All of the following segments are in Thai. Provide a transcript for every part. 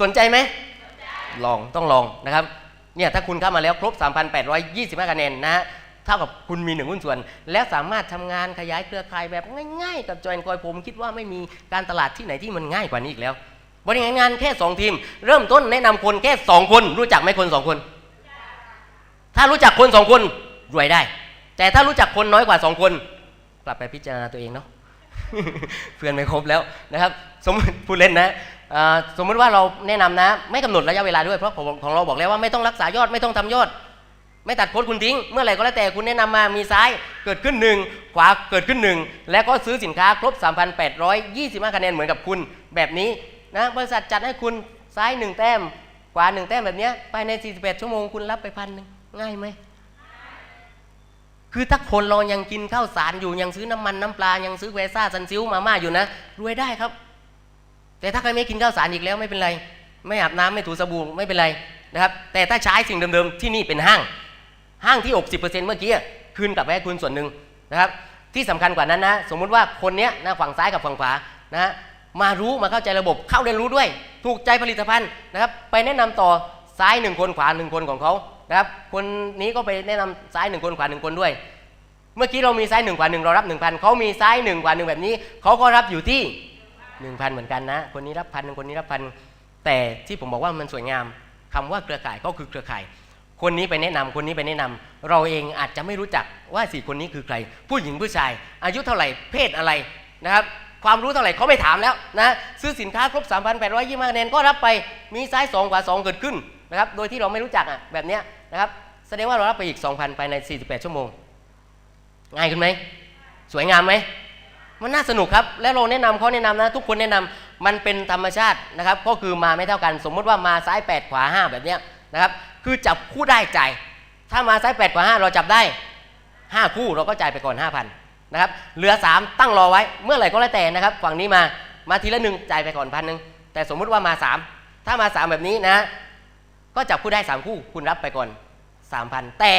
สนใจไหมลองต้องลองนะครับเนี่ยถ้าคุณเข้ามาแล้วครบ 3,825คะแนนนะฮะเท่ากับคุณมีหนึ่งหุ้นส่วน แล้วสามารถทำงานขยายเครือข่ายแบบง่ายๆ กับจอยนคอยผมคิดว่าไม่มีการตลาดที่ไหนที่มันง่ายกว่านี้อีกแล้ว บริหารงานแค่ 2 ทีม เริ่มต้นแนะนำคนแค่ 2 คน รู้จักไหมคน 2 คน ถ้ารู้จักคน 2 คนรวยได้ แต่ถ้ารู้จักคนน้อยกว่า 2 คน กลับไปพิจารณาตัวเองเนาะเพื่อนไม่ครบแล้วนะครับ สมมติพูดเล่นนะ สมมุติว่าเราแนะนำนะ ไม่กำหนดระยะเวลาด้วยเพราะของเราบอกแล้วว่าไม่ต้องรักษายอดไม่ต้องทำยอด ไม่ตัดโค้ดคุณทิ้ง เมื่อไหร่ก็แล้วแต่คุณแนะนำมามีซ้ายเกิดขึ้นหนึ่งขวาเกิดขึ้นหนึ่งและก็ซื้อสินค้าครบ 3,825 คะแนนเหมือนกับคุณแบบนี้นะบริษัทจัดให้คุณซ้ายหนึ่งแต้ม ขวาหนึ่งแต้มแบบนี้ภายใน 48 ชั่วโมงคุณรับไปพันหนึ่งง่ายไหมคือถ้าคนเรายังกินข้าวสารอยู่ยังซื้อน้ำมันน้ำปลายังซื้อเวซ่าซันซิลมาม่าอยู่นะรวยได้ครับ แต่ถ้าใครไม่กินข้าวสารอีกแล้วไม่เป็นไร ไม่อาบน้ำไม่ถูสบู่ไม่เป็นไรนะครับ แต่ถ้าใช้สิ่งเดิมๆที่นี่เป็นห้าง ห้างที่ 60%เมื่อกี้คืนกลับไปให้คุณส่วนหนึ่งนะครับ ที่สำคัญกว่านั้นนะสมมุติว่าคนเนี้ยนะฝั่งซ้ายกับฝั่งขวานะมารู้มาเข้าใจระบบเข้าเรียนรู้ด้วย ถูกใจผลิตภัณฑ์นะครับ ไปแนะนำต่อซ้ายหนึ่งคนขวาหนึ่งคนของเขานะครับ คนนี้ก็ไปแนะนำซ้ายหนึ่งคนขวาหนึ่งคนด้วย เมื่อกี้เรามีซ้ายหนึ่งกว่าหนึ่งเรารับหนึ่งพันเขามีซ้ายหนึ่งกว่าหนึ่งแบบนี้เขาก็รับอยู่ที่ หนึ่งพันเหมือนกันนะ คนนี้รับพันหนึ่งคนนี้รับพันแต่ที่ผมบอกว่ามันสวยงามคำว่าเครือข่ายก็คือเครือข่าย คนนี้ไปแนะนำคนนี้ไปแนะนำเราเองอาจจะไม่รู้จักว่าสี่คนนี้คือใคร ผู้หญิงผู้ชาย อายุเท่าไหร่เพศอะไรนะครับความรู้เท่าไหร่เขาไม่ถามแล้วนะซื้อสินค้าครบ 3,825คะแนนก็รับไปมีซ้าย2กว่า2เกิดขึ้นนะครับโดยที่เราไม่รู้จักอะแบบเนี้ยนะครับแสดงว่าเรารับไปอีก 2,000ภายใน 48 ชั่วโมง ง่ายขึ้นไหม สวยงามไหม มันน่าสนุกครับ แล้วเราแนะนำเขาแนะนำนะ ทุกคนแนะนำมันเป็นธรรมชาตินะครับ ก็คือมาไม่เท่ากัน สมมุติว่ามาซ้าย 8 ขวา 5 แบบนี้นะครับ คือจับคู่ได้จ่ายถ้ามาซ้าย 8 ขวา 5 เราจับได้ 5 คู่เราก็จ่ายไปก่อน 5,000นะครับเหลือ 3 ตั้งรอไว้เมื่อไหร่ก็แล้วแต่นะครับ ฝั่งนี้มามาทีละหนึ่งจ่ายไปก่อนพันหนึ่งแต่สมมุติว่ามา 3 ถ้ามา 3 แบบนี้นะ ก็จับคู่ได้ 3 คู่คุณรับไปก่อน 3,000 แต่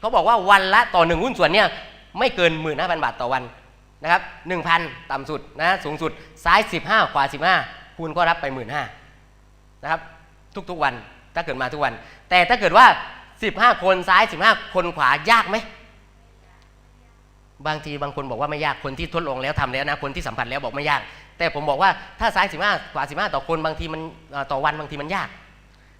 เขาบอกว่าวันละต่อหนึ่งหุ้นส่วนเนี่ยไม่เกิน 15,000 บาทต่อวัน นะครับ1,000 ต่ำสุดนะสูงสุดซ้าย 15 ขวา 15 คุณก็รับไป 15,000นะครับทุกๆวันถ้าเกิดมาทุกวัน แต่ถ้าเกิดว่า 15 คนซ้าย 15 คนขวายากไหมบางทีบางคนบอกว่าไม่ยากคนที่ทดลองแล้วทำแล้วนะคนที่สัมผัสแล้วบอกไม่ยาก แต่ผมบอกว่าถ้าซ้าย 15 ขวา 15 ต่อคนบางทีมันต่อวันบางทีมันยาก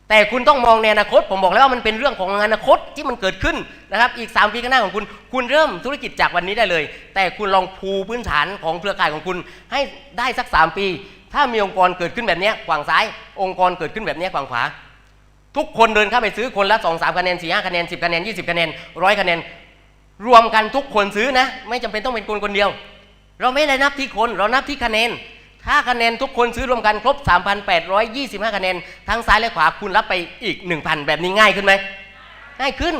แต่คุณต้องมองในอนาคต ผมบอกแล้วว่ามันเป็นเรื่องของอนาคตที่มันเกิดขึ้นนะครับ อีก 3 ปีข้างหน้าของคุณ คุณเริ่มธุรกิจจากวันนี้ได้เลย แต่คุณลองภูพื้นฐานของเครือข่ายของคุณ ให้ได้สัก 3 ปี ถ้ามีองค์กรเกิดขึ้นแบบนี้ยฝั่งซ้าย องค์กรเกิดขึ้นแบบนี้ยฝั่งขวา ทุกคนเดินเข้าไปซื้อคนละ 2 3คะแนน4 5คะแนน10คะแนน20คะแนนร้อยคะแนนรวมกันทุกคนซื้อนะ ไม่จำเป็นต้องเป็นคนคนเดียว เราไม่ได้นับที่คนเรานับที่คะแนน ถ้าคะแนนทุกคนซื้อรวมกันครบ 3,825 คะแนน ทั้งซ้ายและขวาคุณรับไปอีก 1,000 แบบนี้ง่ายขึ้นไหม ง่ายขึ้น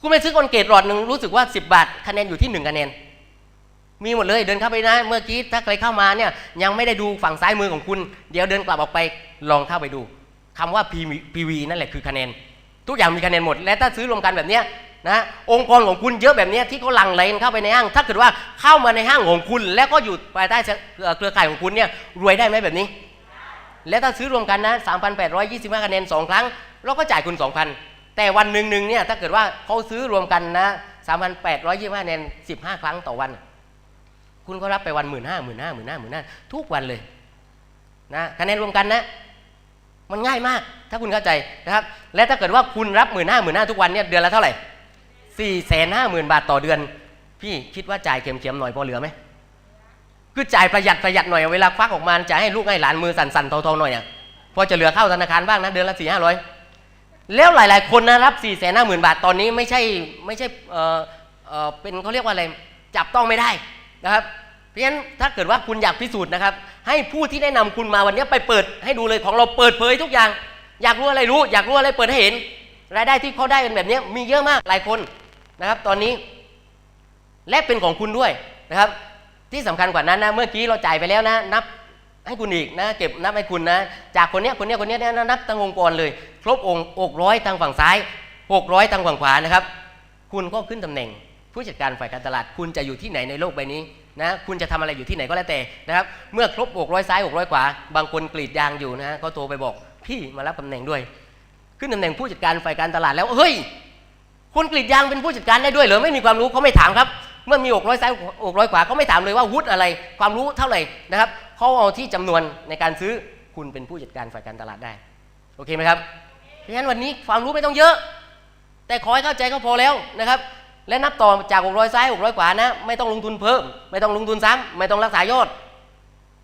คุณไปซื้อคอนเกตหลอดหนึ่งรู้สึกว่า 10 บาท คะแนนอยู่ที่ 1 คะแนน มีหมดเลยเดินเข้าไปนะ เมื่อกี้ถ้าใครเข้ามาเนี่ยยังไม่ได้ดูฝั่งซ้ายมือของคุณ เดี๋ยวเดินกลับออกไปลองเข้าไปดูคำว่า PV นั่นแหละคือคะแนน ทุกอย่างมีคะแนนหมด และถ้าซื้อรวมกันแบบเนี้ย นะองค์กรของคุณเยอะแบบนี้ที่เขาหลั่งไหลเข้าไปในห้าง ถ้าเกิดว่าเข้ามาในห้างของคุณ แล้วก็อยู่ภายใต้เอ่อเครือข่ายของคุณเนี่ยรวยได้ไหมแบบนี้ และถ้าซื้อรวมกันนะ 3,825คะแนน2ครั้ง เราก็จ่ายคุณ 2,000 แต่วันหนึ่งหนึ่งเนี่ยถ้าเกิดว่าเขาซื้อรวมกันนะ3,825คะแนน15 ครั้งต่อวัน คุณก็รับไปวันหมื่นห้าหมื่นห้าหมื่นห้าหมื่นห้าทุกวันเลยนะคะแนนรวมกันนะมันง่ายมาก ถ้าคุณเข้าใจนะครับ และถ้าเกิดว่าคุณรับหมื่นห้าหมื่นห้าทุกวันเนี่ยเดือนละเท่าไหร่ สี่แสนห้าหมื่นบาทต่อเดือน พี่คิดว่าจ่ายเข็มๆหน่อยพอเหลือไหมคือจ่ายประหยัดประหยัดหน่อยเวลาควักออกมาจะให้ลูกให้หลานมือสั่นๆเทาๆหน่อยอะพอจะเหลือเข้าธนาคารบ้างนะเดือนละสี่ห้าร้อยแล้วหลาย ๆ คนนะรับสี่แสนห้าหมื่นบาทตอนนี้ไม่ใช่ไม่ใช่เออเออเป็นเขาเรียกว่าอะไรจับต้องไม่ได้นะครับเพราะฉะนั้นถ้าเกิดว่าคุณอยากพิสูจน์นะครับ ให้ผู้ที่แนะนำคุณมาวันนี้ไปเปิดให้ดูเลยของเราเปิดเผยทุกอย่าง อยากรู้อะไรรู้ อยากรู้อะไรเปิดให้เห็น รายได้ที่เขาได้กันแบบนี้มีเยอะมากหลายคน นะครับ ตอนนี้ และเป็นของคุณด้วยนะครับ ที่สำคัญกว่านั้นนะ เมื่อกี้เราจ่ายไปแล้วนะ นับให้คุณอีกนะ เก็บนับให้คุณนะ จากคนเนี้ยคนเนี้ยคนเนี้ยนะนับทั้งองค์กรเลย ครบองค์อกร้อยทางฝั่งซ้ายหกร้อยทางฝั่งขวานะครับ คุณก็ขึ้นตำแหน่ง ผู้จัดการฝ่ายการตลาด คุณจะอยู่ที่ไหนในโลกใบนี้นะคุณจะทำอะไรอยู่ที่ไหนก็แล้วแต่นะครับเมื่อครบ 600 ซ้าย 600 ขวา บางคนกรีดยางอยู่นะก็โทรไปบอก พี่มารับตำแหน่งด้วย ขึ้นตำแหน่งผู้จัดการฝ่ายการตลาดแล้วเฮ้ย คนกรีดยางเป็นผู้จัดการได้ด้วยเหรือไม่มีความรู้เขาไม่ถามครับ เมื่อมี600ซ้าย600ขวาเขาไม่ถามเลยว่าวุฒิอะไร ความรู้เท่าไหร่นะครับเขาเอาที่จำนวนในการซื้อคุณเป็นผู้จัดการฝ่ายการตลาดได้โอเคไหมครับเพราะฉะนั้นวันนี้ความรู้ไม่ต้องเยอะ แต่ขอให้เข้าใจก็พอแล้วนะครับ และนับต่อจาก600ซ้าย600ขวานะ ไม่ต้องลงทุนเพิ่ม ไม่ต้องลงทุนซ้ำไม่ต้องรักษายอด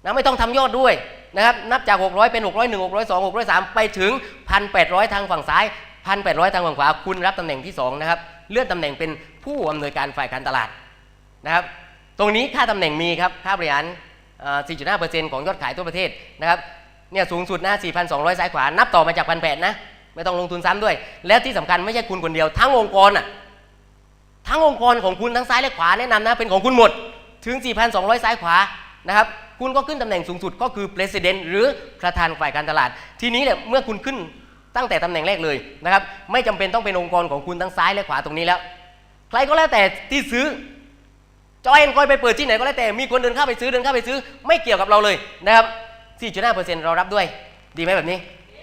นะไม่ต้องทำยอดด้วยนะครับนับจาก 600 เป็น 601 602 603 ไปถึง 1,800 ทางฝั่งซ้าย 1,800ทางฝั่งขวาคุณรับตำแหน่งที่2นะครับเลื่อนตำแหน่งเป็นผู้อำนวยการฝ่ายการตลาดนะครับ ตรงนี้ค่าตำแหน่งมีครับค่าบริหารเอ่อ4.5%ของยอดขายทั่วประเทศนะครับเนี่ยสูงสุดนะ4,200 ซ้ายขวา นับต่อมาจาก1,800นะ ไม่ต้องลงทุนซ้ำด้วย และที่สำคัญไม่ใช่คุณคนเดียว ทั้งองค์กรอะทั้งองค์กรของคุณทั้งซ้ายและขวาแนะนำนะเป็นของคุณหมดถึง 4,200 ซ้ายขวานะครับคุณก็ขึ้นตำแหน่งสูงสุดก็คือ president หรือประธานฝ่ายการตลาด ทีนี้เนี่ยเมื่อคุณขึ้น ตั้งแต่ตำแหน่งแรกเลยนะครับ ไม่จำเป็นต้องเป็นองค์กรของคุณทั้งซ้ายและขวาตรงนี้แล้ว ใครก็แล้วแต่ที่ซื้อจอยเอ็นคอยไปเปิดที่ไหนก็แล้วแต่มีคนเดินเข้าไปซื้อเดินเข้าไปซื้อ ไม่เกี่ยวกับเราเลยนะครับ 4.5%เรารับด้วย ดีไหมแบบนี้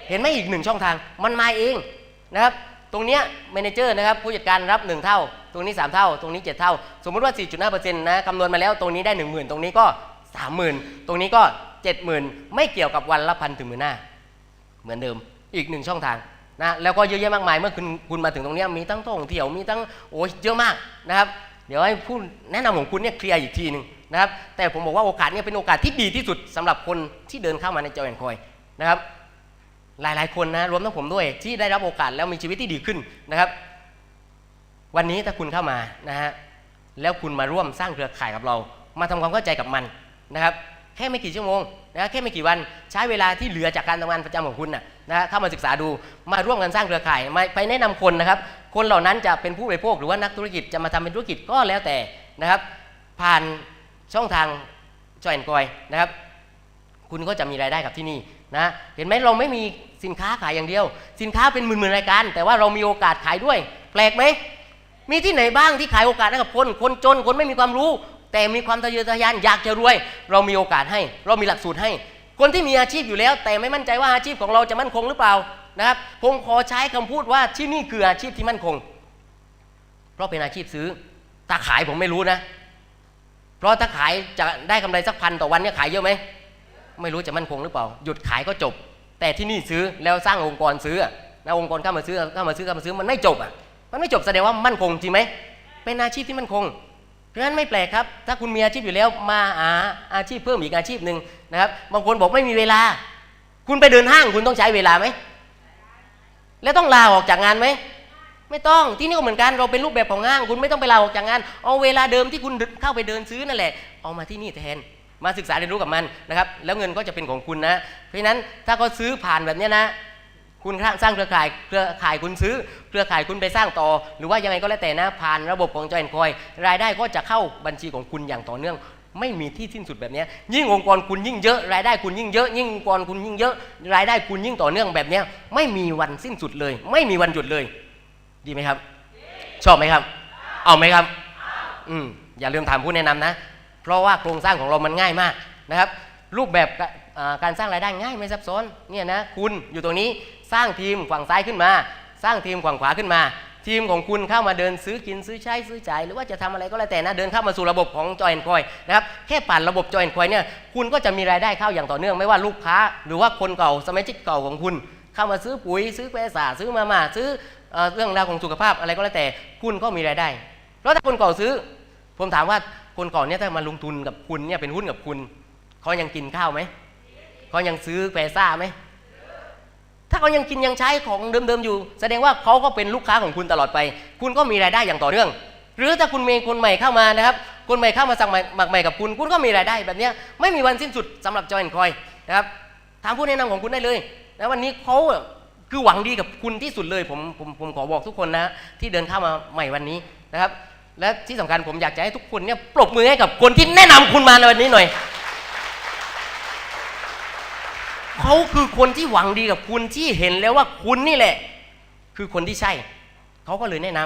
เห็นไหมอีกหนึ่งช่องทางมันมาเองนะครับตรงเนี้ยเมเนเจอร์นะครับผู้จัดการรับ 1 เท่า ตรงนี้ 3 เท่า ตรงนี้ 7 เท่า สมมุติว่า 4.5%นะคำนวณมาแล้วตรงนี้ได้ 10,000 ตรงนี้ก็ 30,000 ตรงนี้ก็ 70,000 ไม่เกี่ยวกับวันละพันถึงหมื่นห้าเหมือนเดิม อีกหนึ่งช่องทางนะแล้วก็เยอะแยะมากมายเมื่อคุณคุณมาถึงตรงนี้มีทั้งท่องเที่ยวมีทั้งโอ้ยเยอะมากนะครับเดี๋ยวให้ผู้แนะนำของคุณเนี่ยเคลียร์อีกทีหนึ่งนะครับแต่ผมบอกว่าโอกาสเนี่ยเป็นโอกาสที่ดีที่สุดสำหรับคนที่เดินเข้ามาในจอแอนคอยนะครับหลายๆ คนนะรวมทั้งผมด้วยที่ได้รับโอกาสแล้วมีชีวิตที่ดีขึ้นนะครับ วันนี้ถ้าคุณเข้ามานะฮะแล้วคุณมาร่วมสร้างเครือข่ายกับเรา มาทำความเข้าใจกับมันนะครับแค่ไม่กี่ชั่วโมง นะแค่ไม่กี่วันใช้เวลาที่เหลือจากการทำงานประจำของคุณนะนะเข้ามาศึกษาดูมาร่วมกันสร้างเครือข่ายมาไปแนะนำคนนะครับ คนเหล่านั้นจะเป็นผู้บริโภคหรือว่านักธุรกิจจะมาทำเป็นธุรกิจก็แล้วแต่นะครับ ผ่านช่องทางจอยแอนกอยนะครับ คุณก็จะมีรายได้กับที่นี่นะเห็นไหมเราไม่มีสินค้าขายอย่างเดียว สินค้าเป็นหมื่นๆรายการ แต่ว่าเรามีโอกาสขายด้วย แปลกไหมมีที่ไหนบ้างที่ขายโอกาสให้กับคน คนจนคนไม่มีความรู้ แต่มีความทะเยอทะยานอยากจะรวย เรามีโอกาสให้ เรามีหลักสูตรให้ คนที่มีอาชีพอยู่แล้ว แต่ไม่มั่นใจว่าอาชีพของเราจะมั่นคงหรือเปล่านะครับผมขอใช้คำพูดว่าที่นี่คืออาชีพที่มั่นคง เพราะเป็นอาชีพซื้อถ้าขายผมไม่รู้นะ เพราะถ้าขายจะได้กำไรสักพันต่อวันเนี่ยขายเยอะไหมไม่รู้จะมั่นคงหรือเปล่า หยุดขายก็จบ แต่ที่นี่ซื้อแล้วสร้างองค์กรซื้ออะนะองค์กรเข้ามาซื้อเข้ามาซื้อเข้ามาซื้อมันไม่จบอะมันไม่จบแสดงว่ามั่นคงจริงไหมเป็นอาชีพที่มั่นคง ราะฉะนั้นไม่แปลกครับ ถ้าคุณมีอาชีพอยู่แล้วมาหาอาชีพเพิ่มอีกอาชีพหนึ่งนะครับ บางคนบอกไม่มีเวลา คุณไปเดินห้างคุณต้องใช้เวลาไหม แล้วต้องลาออกจากงานไหม ไม่ต้อง ที่นี่ก็เหมือนกัน เราเป็นรูปแบบของห้าง คุณไม่ต้องไปลาออกจากงาน เอาเวลาเดิมที่คุณเข้าไปเดินซื้อนั่นแหละ เอามาที่นี่แทน มาศึกษาเรียนรู้กับมันนะครับ แล้วเงินก็จะเป็นของคุณนะ เพราะฉะนั้นถ้าเขาซื้อผ่านแบบนี้นะ คุณสร้างเครือข่ายเครือข่ายคุณซื้อ เครือข่ายคุณไปสร้างต่อ หรือว่ายังไงก็แล้วแต่นะผ่านระบบของจอยคอยรายได้ก็จะเข้าบัญชีของคุณอย่างต่อเนื่อง ไม่มีที่สิ้นสุดแบบนี้ยิ่งองค์กรคุณยิ่งเยอะ รายได้คุณยิ่งเยอะ ยิ่งองค์กรคุณยิ่งเยอะ รายได้คุณยิ่งต่อเนื่องแบบนี้ไม่มีวันสิ้นสุดเลย ไม่มีวันหยุดเลย ดีไหมครับ ชอบไหมครับ เอาไหมครับอืมอย่าลืมถามผู้แนะนำนะ เพราะว่าโครงสร้างของเรามันง่ายมากนะครับรูปแบบกาการสร้างรายได้ง่ายไม่ซับซ้อนเนี่ยนะคุณอยู่ตรงนี้ สร้างทีมฝั่งซ้ายขึ้นมา สร้างทีมฝั่งขวาขึ้นมา ทีมของคุณเข้ามาเดินซื้อกินซื้อใช้ซื้อจ่ายหรือว่าจะทำอะไรก็แล้วแต่นะเดินเข้ามาสู่ระบบของจอยแอนคอยนะครับแค่ผ่านระบบจอยแอนคอยเนี่ยคุณก็จะมีรายได้เข้าอย่างต่อเนื่องไม่ว่าลูกค้า หรือว่าคนเก่าสมาชิกเก่าของคุณ เข้ามาซื้อปุ๋ยซื้อแปรสาซื้อมาม่าซื้อเอเรื่องราวของสุขภาพอะไรก็แล้วแต่ คุณก็มีรายได้ เพราะถ้าคนเก่าซื้อ ผมถามว่าคนเก่อนเนี่ยถ้ามาลงทุนกับคุณเนี่ยเป็นหุ้นกับคุณเขายังกินข้าวไหมเขายังซื้อแปซ่าไหม ถ้าเขายังกินยังใช้ของเดิมๆอยู่ แสดงว่าเขาก็เป็นลูกค้าของคุณตลอดไป คุณก็มีรายได้อย่างต่อเนื่อง หรือถ้าคุณมีคนใหม่เข้ามานะครับ คนใหม่เข้ามาสั่งใหม่หมักใหม่กับคุณ คุณก็มีรายได้แบบนี้ไม่มีวันสิ้นสุดสำหรับจอยคอยนะครับถามผู้แนะนำของคุณได้เลยนะวันนี้เขาคือหวังดีกับคุณที่สุดเลยผมผมผมขอบอกทุกคนนะที่เดินเข้ามาใหม่วันนี้นะครับ และที่สำคัญผมอยากจะให้ทุกคนเนี่ยปรบมือให้กับคนที่แนะนำคุณมาในวันนี้หน่อย เขาคือคนที่หวังดีกับคุณที่เห็นแล้วว่าคุณนี่แหละ คือคนที่ใช่ เขาก็เลยแนะน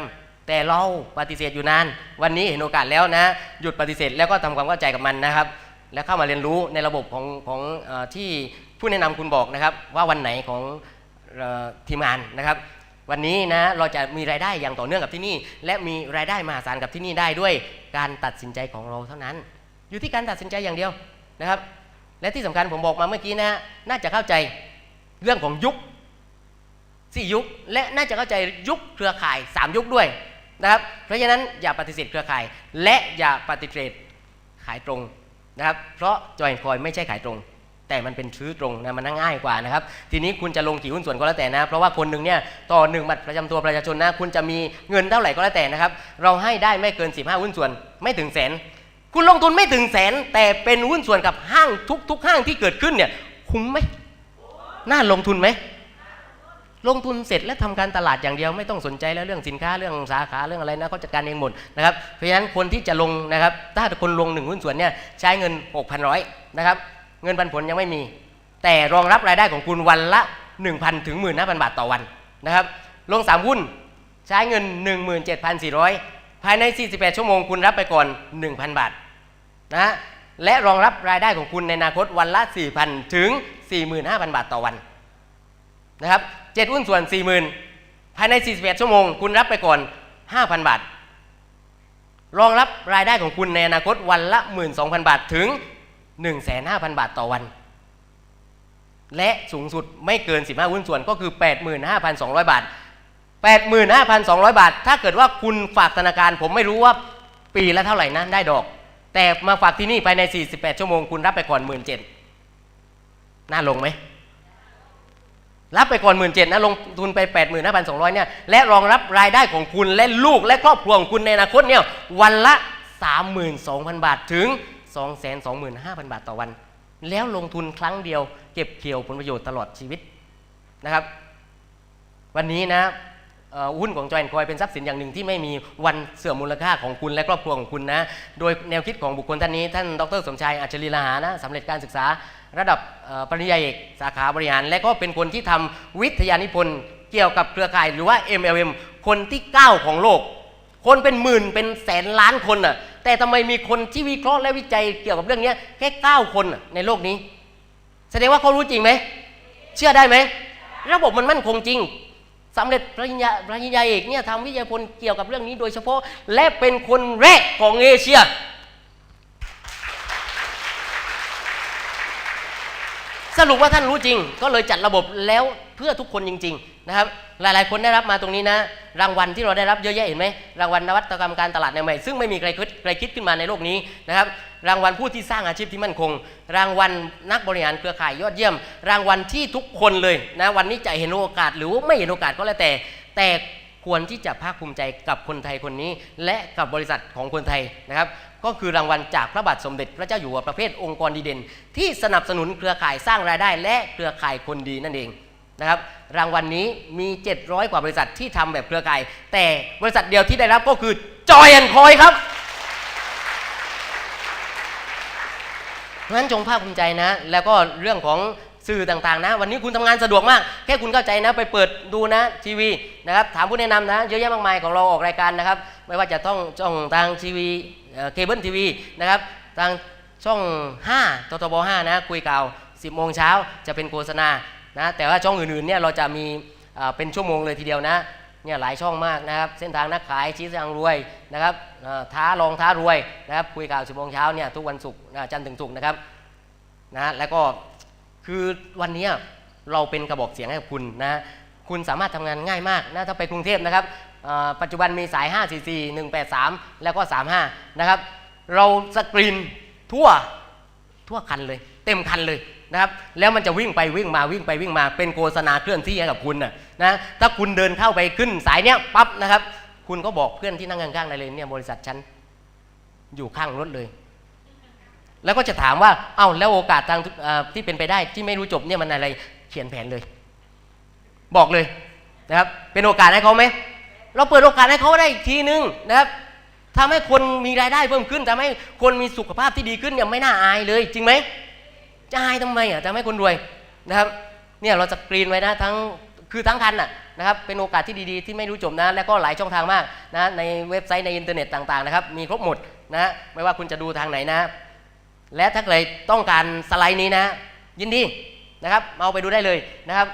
แต่เราปฏิเสธอยู่นาน วันนี้เห็นโอกาสแล้วนะ หยุดปฏิเสธแล้วก็ทำความเข้าใจกับมันนะครับ แล้วเข้ามาเรียนรู้ในระบบของของอที่ผู้แนะนำคุณบอกนะครับ ว่าวันไหนของออทีมงานนะครับ วันนี้นะเราจะมีรายได้อย่างต่อเนื่องกับที่นี่ และมีรายได้มหาศาลกับที่นี่ได้ด้วยการตัดสินใจของเราเท่านั้น อยู่ที่การตัดสินใจอย่างเดียวนะครับ และที่สำคัญผมบอกมาเมื่อกี้นะฮะน่าจะเข้าใจเรื่องของยุคสี่ยุค และน่าจะเข้าใจยุคเครือข่าย 3 ยุคด้วยนะครับเพราะฉะนั้นอย่าปฏิเสธเครือข่าย และอย่าปฏิเสธขายตรงนะครับ เพราะจอยคอยไม่ใช่ขายตรง แต่มันเป็นซื้อตรงนะมันง่ายกว่านะครับ ทีนี้คุณจะลงกี่หุ้นส่วนก็แล้วแต่นะ เพราะว่าคนหนึ่งเนี่ยต่อหนึ่งบัตรประจำตัวประชาชนนะ คุณจะมีเงินเท่าไหร่ก็แล้วแต่นะครับ เราให้ได้ไม่เกิน 15 หุ้นส่วนไม่ถึงแสน คุณลงทุนไม่ถึงแสน แต่เป็นหุ้นส่วนกับห้างทุกๆห้างที่เกิดขึ้นเนี่ยคุ้มไหมน่าลงทุนไหมลงทุนเสร็จและทำการตลาดอย่างเดียวไม่ต้องสนใจแล้วเรื่องสินค้าเรื่องสาขาเรื่องอะไรนะเขาจัดการเองหมดนะครับเพราะฉะนั้นคนที่จะลงนะครับถ้าคนลงหนึ่งหุ้นส่วนเนี่ยใช้เงิน 6,100นะครับเงินปันผลยังไม่มี แต่รองรับรายได้ของคุณวันละ 1,000ถึง15,000 บาทต่อวันนะครับลง 3 หุ้นใช้เงิน 17,400 ภายใน 48 ชั่วโมงคุณรับไปก่อน 1,000 บาทนะฮะและรองรับรายได้ของคุณในอนาคตวันละ 4,000 ถึง 45,000 บาทต่อวันนะครับเจ็ดหุ้นส่วน 40,000 ภายใน41ชั่วโมง คุณรับไปก่อน 5,000 บาท รองรับรายได้ของคุณในอนาคตวันละ 12,000 บาทถึง 15,000บาทต่อวัน และสูงสุดไม่เกิน 15 หุ้นส่วนก็คือ 85,200 บาท 85,200 บาท ถ้าเกิดว่าคุณฝากธนาคาร ผมไม่รู้ว่าปีละเท่าไหร่นะได้ดอก แต่มาฝากที่นี่ภายใน 48 ชั่วโมงคุณรับไปก่อน17,000น่าลงไหมรับไปก่อนหมื่นเจ็ดนะลงทุนไป8ปดหมื่นห้าพันสองร้อยเนี่ยและรองรับรายได้ของคุณและลูกและครอบครัวของคุณในอนาคตเนี่ยวันละ 32,000 บาทถึง 225,000 บาทต่อวัน แล้วลงทุนครั้งเดียว เก็บเกี่ยวผลประโยชน์ตลอดชีวิตนะครับ วันนี้นะ หุ้นของจอยคอยเป็นทรัพย์สินอย่างหนึ่งที่ไม่มีวันเสื่อมมูลค่าของคุณและครอบครัวของคุณนะ โดยแนวคิดของบุคคลท่านนี้ ท่านดรสมชายอัจฉริลาหานะสำเร็จการศึกษาระดับปริญญาเอกสาขาบริหาร และก็เป็นคนที่ทำวิทยานิพนธ์เกี่ยวกับเครือข่ายหรือว่า MLM คนที่ 9 ของโลก คนเป็นหมื่นเป็นแสนล้านคนน่ะแต่ทำไมมีคนที่วิเคราะห์และวิจัยเกี่ยวกับเรื่องนี้แค่ 9 คนน่ะในโลกนี้ แสดงว่าเขารู้จริงไหมเชื่อได้ไหมระบบมันมั่นคงจริง สำเร็จปริญญาปริญญาเอกเนี่ยทำวิทยาพลเกี่ยวกับเรื่องนี้โดยเฉพาะ และเป็นคนแรกของเอเชีย สรุปว่าท่านรู้จริง ก็เลยจัดระบบแล้วเพื่อทุกคนจริง ๆ นะครับ หลาย ๆ คนได้รับมาตรงนี้นะ รางวัลที่เราได้รับเยอะแยะเห็นไหมรางวัลนวัตกรรมการตลาดใหม่ ซึ่งไม่มีใครคิดใครคิดขึ้นมาในโลกนี้นะครับ รางวัลผู้ที่สร้างอาชีพที่มั่นคง รางวัลนักบริหารเครือข่ายยอดเยี่ยม รางวัลที่ทุกคนเลยนะวันนี้จะเห็นโอกาสหรือว่าไม่เห็นโอกาสก็แล้วแต่ แต่ควรที่จะภาคภูมิใจกับคนไทยคนนี้ และกับบริษัทของคนไทยนะครับ ก็คือรางวัลจากพระบาทสมเด็จพระเจ้าอยู่หัวประเภทองค์กรดีเด่น ที่สนับสนุนเครือข่ายสร้างรายได้ และเครือข่ายคนดีนั่นเอง นะครับรางวัลนนี้มี 700 กว่าบริษัทที่ทำแบบเครือข่าย แต่บริษัทเดียวที่ได้รับก็คือจอยแอนคอยครับเพราะฉะนั้นจงภาคภูมิใจนะ แล้วก็เรื่องของสื่อต่างๆนะ วันนี้คุณทำงานสะดวกมาก แค่คุณเข้าใจนะ ไปเปิดดูนะทีวีนะครับ ถามผู้แนะนำนะ เยอะแยะมากมายของเราออกรายการนะครับ ไม่ว่าจะต้องช่องทางทีวีเคเบิลทีวีนะครับ ทางช่อง5ตทบ 5 นะ คุยข่าว10 โมงเช้าจะเป็นโฆษณา นะแต่ว่าช่องอื่นๆเนี่ยเราจะมีเป็นชั่วโมงเลยทีเดียวนะเนี่ยหลายช่องมากนะครับ เส้นทางนักขายชี้ทางรวยนะครับท้าลองท้ารวยนะครับคุยข่าว10โมงเช้าเนี่ยทุกวันศุกร์จันทร์ถึงศุกร์นะครับนะแล้วก็คือวันเนี้ยเราเป็นกระบอกเสียงให้กับคุณนะคุณสามารถทำงานง่ายมากนะถ้าไปกรุงเทพนะครับปัจจุบันมีสาย 544 183 แล้วก็ 35 นะครับ เราสกรีนทั่วทั่วคันเลย เต็มคันเลย นะครับ แล้วมันจะวิ่งไปวิ่งมาวิ่งไปวิ่งมา เป็นโฆษณาเคลื่อนที่ให้กับคุณนะนะถ้าคุณเดินเข้าไปขึ้นสายเนี้ยปั๊บนะครับ คุณก็บอกเพื่อนที่นั่งข้างๆได้เลยเนี่ยบริษัทฉันอยู่ข้างรถเลย แล้วก็จะถามว่า เอ้าแล้วโอกาสทางที่เป็นไปได้ที่ไม่รู้จบเนี่ยมันอะไรเขียนแผนเลย บอกเลยนะครับ เป็นโอกาสให้เขาไหมเราเปิดโอกาสให้เขาได้อีกทีนึงนะครับทำให้คนมีรายได้เพิ่มขึ้นทำให้คนมีสุขภาพที่ดีขึ้นเนี่ยไม่น่าอายเลย จริงไหม จะอายทำไมอะจะให้คนรวยนะครับเนี่ยเราจะกรีนไว้นะทั้งคือทั้งคันอะนะครับเป็นโอกาสที่ดีๆ ที่ไม่รู้จบนะ และก็หลายช่องทางมากนะในเว็บไซต์ในอินเทอร์เน็ตต่างๆนะครับมีครบหมดนะไม่ว่าคุณจะดูทางไหนนะ และถ้าใครต้องการสไลด์นี้นะ ยินดีนะครับเอาไปดูได้เลยนะครับ